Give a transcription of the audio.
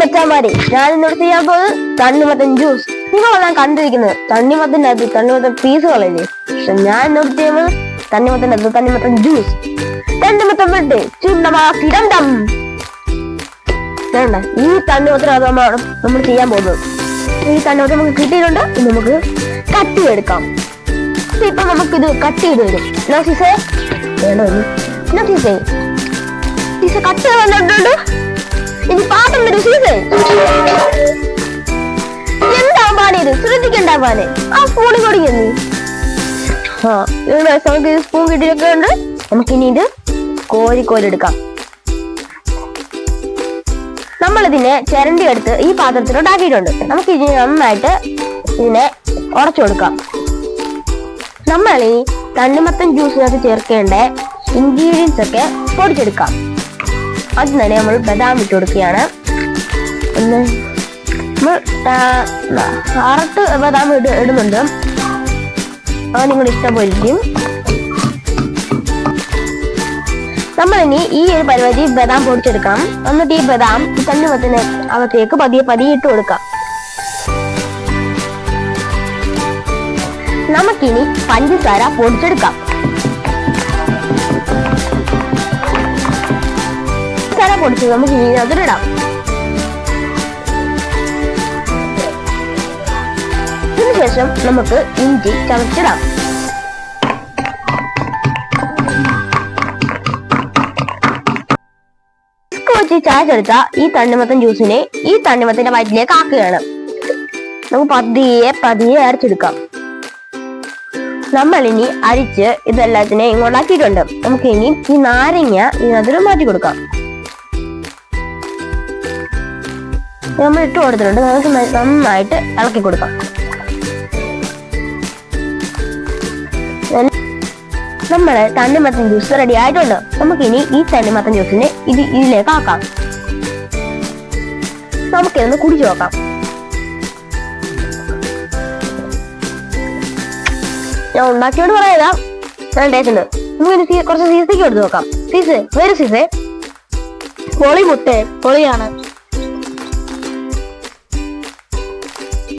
മച്ചാമാരെ ഞാൻ ഇന്നിവിടെ ചെയ്യാൻ പോകുന്നത് തണ്ണിമത്തൻ ജ്യൂസ് നിങ്ങളെല്ലാം കണ്ടിരിക്കുന്നത്. തണ്ണിമത്തന്റെ അത് തണ്ണിമത്തൻ പീസുകളല്ലേ? പക്ഷെ ഞാൻ ഇന്നിവിടെ ചെയ്യുന്നത് തണ്ണിമത്തന്റെ അത് തണ്ണിമത്തൻ ജ്യൂസ് തണ്ണിമത്തൻ വിട്ട് ചുണ്ടമാക്കി രണ്ടം. വേണ്ട ഈ തണ്ണിമത്തൻ അത് നമ്മൾ ചെയ്യാൻ പോകുന്നത്. ഈ തണ്ണിമത്തൻ നമുക്ക് കിട്ടിയിട്ടുണ്ട്. ഇനി നമുക്ക് കട്ട് ചെയ്തെടുക്കാം ഇപ്പൊ നമുക്കിത് കട്ട് ചെയ്ത് തരും. എന്നാ സിസേ? വേണ്ട എന്നാ സിസേ? കട്ട് ചെയ്തുകൊണ്ട് ഇനി പാട്ടം വരും സീസേ എന്താ പാടിയത് ശ്രദ്ധിക്കണ്ട പാൽ ആ സ്പൂണിൽ കൊടുക്കുന്നു ആ നമുക്ക് സ്പൂൺ കിട്ടിയൊക്കെ ഉണ്ട്. നമുക്കിനി ഇത് എടുക്കാം. നമ്മളിതിനെ ചിരണ്ടി എടുത്ത് ഈ പാത്രത്തിലോട്ട് ആക്കിയിട്ടുണ്ട് നമുക്ക് ഇതിനെ നന്നായിട്ട് ഇതിനെ ഉടച്ചു കൊടുക്കാം. നമ്മൾ ഈ തണ്ണിമത്തൻ ജ്യൂസിനകത്ത് ചേർക്കേണ്ട ഇൻഗ്രീഡിയൻസ് ഒക്കെ പൊടിച്ചെടുക്കാം. ആദ്യം തന്നെ നമ്മൾ ബദാം ഇട്ട് കൊടുക്കുകയാണ്. ഒന്ന് നമ്മൾ അറട്ട് ബദാം ഇട ഇടുന്നുണ്ട്. അത് നിങ്ങളുടെ ഇഷ്ടം പോലെ ഇരിക്കും നമ്മളിനി ഈ ഒരു പരിപാടി ബദാം പൊടിച്ചെടുക്കാം. എന്നിട്ട് ഈ ബദാം തണ്ണിമത്തിന് അകത്തേക്ക് പതിയെ പതിയെ ഇട്ട് കൊടുക്കാം. നമുക്കിനി പഞ്ചസാര പൊടിച്ചെടുക്കാം. പൊടിച്ചത് നമുക്ക് ഇനി അതിലിടാം. ഇതിനുശേഷം നമുക്ക് ഇഞ്ചി ചതച്ചിടാം. വെച്ച് ചായച്ചെടുത്ത ഈ തണ്ണിമത്തൻ ജ്യൂസിനെ ഈ തണ്ണിമത്തിന്റെ വയറ്റിലേക്ക് ആക്കുകയാണ്. നമുക്ക് പതിയെ പതിയെ അരച്ചെടുക്കാം. നമ്മൾ ഇനി അരിച്ച് ഇതെല്ലാത്തിനെ ഇങ്ങോട്ടാക്കിയിട്ടുണ്ട് നമുക്ക് ഇനി ഈ നാരങ്ങ ഇതിനകത്ത് മാറ്റി കൊടുക്കാം നമ്മൾ ഇട്ട് കൊടുത്തിട്ടുണ്ട്. നന്നായിട്ട് ഇളക്കി കൊടുക്കാം. നമ്മുടെ തണ്ണിമത്തൻ ജ്യൂസ് റെഡി ആയിട്ടുണ്ട്. നമുക്ക് ഇനി ഈ തണ്ണിമത്തൻ ജ്യൂസിനെ ഇത് ഇതിലേക്ക് ആക്കാം. നമുക്കിതൊന്ന് കുടിച്ചു നോക്കാം. ഞാൻ ഉണ്ടാക്കിയോട് പറയാതാ. നല്ല ടേസ്റ്റ് ഉണ്ട്. നമുക്ക് ഇനി കുറച്ച് സീസയ്ക്ക് എടുത്ത് നോക്കാം. സീസ് വേറെ സീസേ? പൊളി മുട്ടേ പൊളിയാണ്.